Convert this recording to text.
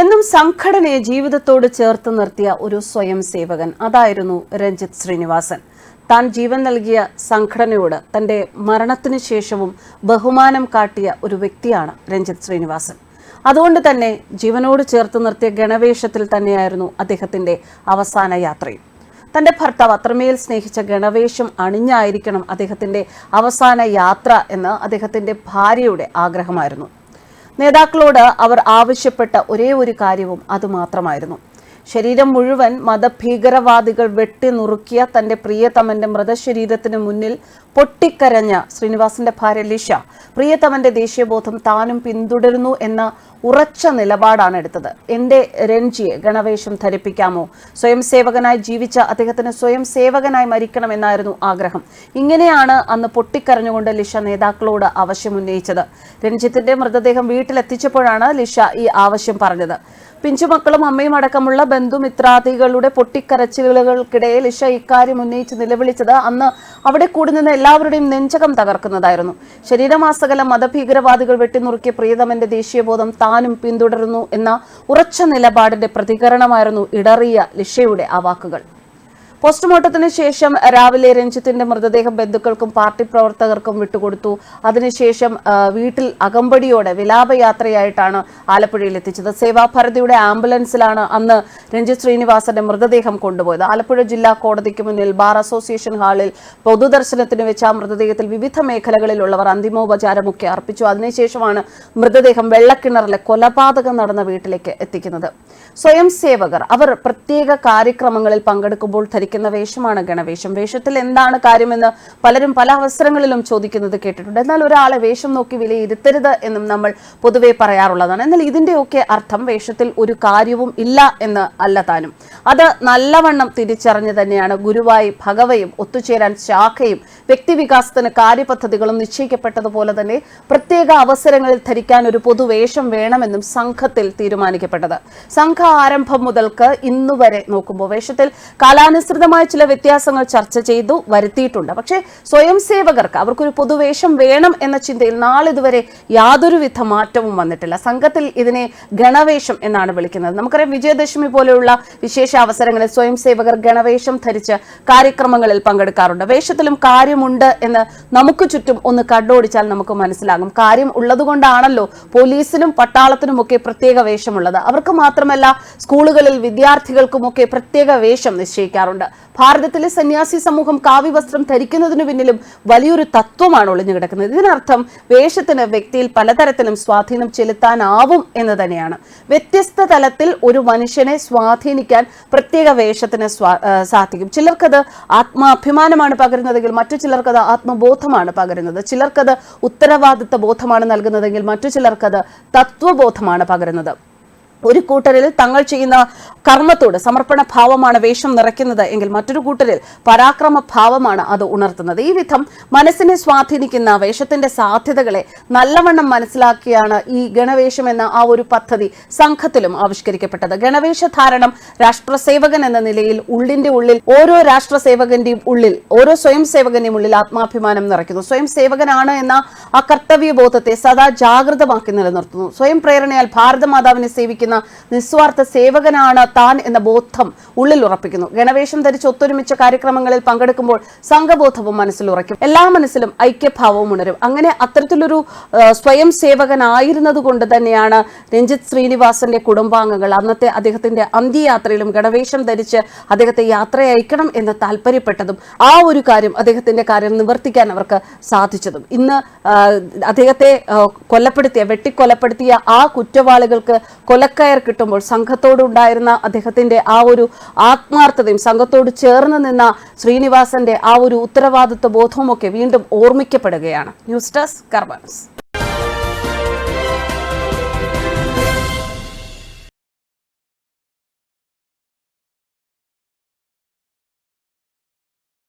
എന്നും സംഘടനയെ ജീവിതത്തോട് ചേർത്ത് നിർത്തിയ ഒരു സ്വയം സേവകൻ അതായിരുന്നു രഞ്ജിത്ത് ശ്രീനിവാസൻ. താൻ ജീവൻ നൽകിയ സംഘടനയോട് തന്റെ മരണത്തിനു ശേഷവും ബഹുമാനം കാട്ടിയ ഒരു വ്യക്തിയാണ് രഞ്ജിത്ത് ശ്രീനിവാസൻ. അതുകൊണ്ട് തന്നെ ജീവനോട് ചേർത്ത് നിർത്തിയ ഗണവേഷത്തിൽ തന്നെയായിരുന്നു അദ്ദേഹത്തിന്റെ അവസാന യാത്രയും. തന്റെ ഭർത്താവ് അത്രമേൽ സ്നേഹിച്ച ഗണവേഷം അണിഞ്ഞായിരിക്കണം അദ്ദേഹത്തിന്റെ അവസാന യാത്ര എന്ന് അദ്ദേഹത്തിന്റെ ഭാര്യയുടെ ആഗ്രഹമായിരുന്നു. നേതാക്കളോട് അവർ ആവശ്യപ്പെട്ട ഒരേ ഒരു കാര്യവും അതുമാത്രമായിരുന്നു ശരീരം മുഴുവൻ മതഭീകരവാദികൾ വെട്ടി നുറുക്കിയ തന്റെ പ്രിയതമന്റെ മൃതശരീരത്തിന് മുന്നിൽ പൊട്ടിക്കരഞ്ഞ ശ്രീനിവാസിന്റെ ഭാര്യ ലിഷ. പ്രിയതമന്റെ ദേശീയബോധം താനും പിന്തുടരുന്നു എന്ന ഉറച്ച നിലപാടാണ് എടുത്തത്. എന്റെ രഞ്ജിയെ ഗണവേഷം ധരിപ്പിക്കാമോ? സ്വയം സേവകനായി ജീവിച്ച അദ്ദേഹത്തിന് സ്വയം സേവകനായി മരിക്കണമെന്നായിരുന്നു ആഗ്രഹം. ഇങ്ങനെയാണ് അന്ന് പൊട്ടിക്കരഞ്ഞുകൊണ്ട് ലിഷ നേതാക്കളോട് ആവശ്യം ആവശ്യമുന്നയിച്ചത് രഞ്ജിത്തിന്റെ മൃതദേഹം വീട്ടിലെത്തിച്ചപ്പോഴാണ് ലിഷ ഈ ആവശ്യം പറഞ്ഞത്. പിഞ്ചുമക്കളും അമ്മയും അടക്കമുള്ള ബന്ധുമിത്രാദികളുടെ പൊട്ടിക്കരച്ചിലുകൾക്കിടയിൽ ലിഷ ഇക്കാര്യം ഉന്നയിച്ച് നിലവിളിച്ചത് അന്ന് അവിടെ കൂടി നിന്ന് എല്ലാവരുടെയും നെഞ്ചകം തകർക്കുന്നതായിരുന്നു. ശരീരമാസകല മതഭീകരവാദികൾ വെട്ടിനുറുക്കിയ പ്രിയതമന്റെ ദേശീയബോധം താനും പിന്തുടരുന്നു എന്ന ഉറച്ച നിലപാടിന്റെ പ്രതികരണമായിരുന്നു ഇടറിയ ലിഷയുടെ ആ വാക്കുകൾ. പോസ്റ്റ്മോർട്ടത്തിന് ശേഷം രാവിലെ രഞ്ജിത്തിന്റെ മൃതദേഹം ബന്ധുക്കൾക്കും പാർട്ടി പ്രവർത്തകർക്കും വിട്ടുകൊടുത്തു. അതിനുശേഷം വീട്ടിൽ അകമ്പടിയോടെ വിലാപയാത്രയായിട്ടാണ് ആലപ്പുഴയിൽ എത്തിച്ചത്. സേവാഭാരതിയുടെ ആംബുലൻസിലാണ് അന്ന് രഞ്ജിത് ശ്രീനിവാസന്റെ മൃതദേഹം കൊണ്ടുപോയത്. ആലപ്പുഴ ജില്ലാ കോടതിക്ക് മുന്നിൽ ബാർ അസോസിയേഷൻ ഹാളിൽ പൊതുദർശനത്തിന് വെച്ച മൃതദേഹത്തിൽ വിവിധ മേഖലകളിലുള്ളവർ അന്തിമോപചാരമൊക്കെ അർപ്പിച്ചു. അതിനുശേഷമാണ് മൃതദേഹം വെള്ളക്കിണറിലെ കൊലപാതകം നടന്ന വീട്ടിലേക്ക് എത്തിക്കുന്നത്. സ്വയം സേവകർ അവർ പ്രത്യേക കാര്യക്രമങ്ങളിൽ പങ്കെടുക്കുമ്പോൾ ധരിക്കുന്ന വേഷമാണ് ഗണവേഷം. വേഷത്തിൽ എന്താണ് കാര്യമെന്ന് പലരും പല അവസരങ്ങളിലും ചോദിക്കുന്നത് കേട്ടിട്ടുണ്ട്. എന്നാൽ ഒരാളെ വേഷം നോക്കി വിലയിരുത്തരുത് എന്നും നമ്മൾ പൊതുവെ പറയാറുള്ളതാണ്. എന്നാൽ ഇതിന്റെയൊക്കെ അർത്ഥം വേഷത്തിൽ ഒരു കാര്യവും ഇല്ല എന്ന് അല്ല താനും. അത് നല്ലവണ്ണം തിരിച്ചറിഞ്ഞ് തന്നെയാണ് ഗുരുവായി ഭഗവയും ഒത്തുചേരാൻ ശാഖയും വ്യക്തിവികാസത്തിന് കാര്യപദ്ധതികളും നിശ്ചയിക്കപ്പെട്ടതുപോലെ തന്നെ പ്രത്യേക അവസരങ്ങളിൽ ധരിക്കാൻ ഒരു പൊതുവേഷം വേണമെന്നും സംഘത്തിൽ തീരുമാനിക്കപ്പെട്ടത്. സംഘ ആരംഭം മുതൽക്ക് ഇന്നുവരെ നോക്കുമ്പോൾ വേഷത്തിൽ കാലാനുസൃതമായ ചില വ്യത്യാസങ്ങൾ ചർച്ച ചെയ്തു വരുത്തിയിട്ടുണ്ട്. പക്ഷേ സ്വയം സേവകർക്ക് അവർക്കൊരു പൊതുവേഷം വേണം എന്ന ചിന്തയിൽ നാളിതുവരെ യാതൊരുവിധ മാറ്റവും വന്നിട്ടില്ല. സംഘത്തിൽ ഇതിനെ ഗണവേഷം എന്നാണ് വിളിക്കുന്നത്. നമുക്കറിയാം വിജയദശമി പോലെയുള്ള വിശേഷ അവസരങ്ങളിൽ സ്വയം സേവകർ ഗണവേഷം ധരിച്ച് കാര്യക്രമങ്ങളിൽ പങ്കെടുക്കാറുണ്ട്. വേഷത്തിലും കാര്യമുണ്ട് എന്ന് നമുക്ക് ചുറ്റും ഒന്ന് കണ്ടോടിച്ചാൽ നമുക്ക് മനസ്സിലാകും. കാര്യം ഉള്ളതുകൊണ്ടാണല്ലോ പോലീസിനും പട്ടാളത്തിനുമൊക്കെ പ്രത്യേക വേഷമുള്ളത്. അവർക്ക് മാത്രമല്ല സ്കൂളുകളിൽ വിദ്യാർത്ഥികൾക്കുമൊക്കെ പ്രത്യേക വേഷം നിശ്ചയിക്കാറുണ്ട്. ഭാരതത്തിലെ സന്യാസി സമൂഹം കാവ്യവസ്ത്രം ധരിക്കുന്നതിനു പിന്നിലും വലിയൊരു തത്വമാണ് ഒളിഞ്ഞു കിടക്കുന്നത്. ഇതിനർത്ഥം വേഷത്തിന് വ്യക്തിയിൽ പലതരത്തിലും സ്വാധീനം ചെലുത്താനാവും എന്ന് തന്നെയാണ്. വ്യത്യസ്ത തലത്തിൽ ഒരു മനുഷ്യനെ സ്വാധീനിക്കാൻ പ്രത്യേക വേഷത്തിന് സാധിക്കും. ചിലർക്കത് ആത്മാഭിമാനമാണ് പകരുന്നതെങ്കിൽ മറ്റു ചിലർക്കത് ആത്മബോധമാണ് പകരുന്നത്. ചിലർക്കത് ഉത്തരവാദിത്ത ബോധമാണ് നൽകുന്നതെങ്കിൽ മറ്റു ചിലർക്കത് തത്വബോധമാണ് പകരുന്നത്. ഒരു കൂട്ടരിൽ തങ്ങൾ ചെയ്യുന്ന കർമ്മത്തോട് സമർപ്പണ ഭാവമാണ് വേഷം നിറയ്ക്കുന്നത് എങ്കിൽ മറ്റൊരു കൂട്ടരിൽ പരാക്രമ ഭാവമാണ് അത് ഉണർത്തുന്നത്. ഈ വിധം മനസ്സിനെ സ്വാധീനിക്കുന്ന വേഷത്തിന്റെ സാധ്യതകളെ നല്ലവണ്ണം മനസ്സിലാക്കിയാണ് ഈ ഗണവേഷം എന്ന ആ ഒരു പദ്ധതി സംഘത്തിലും ആവിഷ്കരിക്കപ്പെട്ടത്. ഗണവേഷധാരണം രാഷ്ട്രസേവകൻ എന്ന നിലയിൽ ഉള്ളിന്റെ ഉള്ളിൽ ഓരോ രാഷ്ട്രസേവകന്റെയും ഉള്ളിൽ ഓരോ സ്വയം സേവകന്റെയും ഉള്ളിൽ ആത്മാഭിമാനം നിറയ്ക്കുന്നു. സ്വയം സേവകനാണ് എന്ന ആ കർത്തവ്യബോധത്തെ സദാ ജാഗ്രതമാക്കി നിലനിർത്തുന്നു. സ്വയം പ്രേരണയാൽ ഭാരതമാതാവിനെ സേവിക്കുന്ന നിസ്വാർത്ഥ സേവകനാണ് താൻ എന്ന ബോധം ഉള്ളിൽ ഉറപ്പിക്കുന്നു. ഗണവേഷം ധരിച്ച് ഒത്തൊരുമിച്ച കാര്യക്രമങ്ങളിൽ പങ്കെടുക്കുമ്പോൾ സംഘബോധവും മനസ്സിൽ ഉറയ്ക്കും. എല്ലാ മനസ്സിലും ഐക്യഭാവവും ഉണരും. അങ്ങനെ അത്തരത്തിലൊരു സ്വയം സേവകനായിരുന്നത് കൊണ്ട് തന്നെയാണ് രഞ്ജിത് ശ്രീനിവാസന്റെ കുടുംബാംഗങ്ങൾ അന്നത്തെ അദ്ദേഹത്തിന്റെ അന്ത്യയാത്രയിലും ഗണവേഷം ധരിച്ച് അദ്ദേഹത്തെ യാത്ര അയക്കണം എന്ന് താല്പര്യപ്പെട്ടതും ആ ഒരു കാര്യം അദ്ദേഹത്തിന്റെ കാര്യം നിവർത്തിക്കാൻ അവർക്ക് സാധിച്ചതും. ഇന്ന് അദ്ദേഹത്തെ കൊല്ലപ്പെടുത്തിയ കൊലപ്പെടുത്തിയ വെട്ടിക്കൊലപ്പെടുത്തിയ ആ കുറ്റവാളികൾക്ക് കൊലക്കയർ കിട്ടുമ്പോൾ സംഘത്തോടുണ്ടായിരുന്ന അദ്ദേഹത്തിന്റെ ആ ഒരു ആത്മാർത്ഥതയും സംഘത്തോട് ചേർന്ന് നിന്ന ശ്രീനിവാസന്റെ ആ ഒരു ഉത്തരവാദിത്വ ബോധവുമൊക്കെ വീണ്ടും ഓർമ്മിക്കപ്പെടുകയാണ്. News desk കർബൻസ്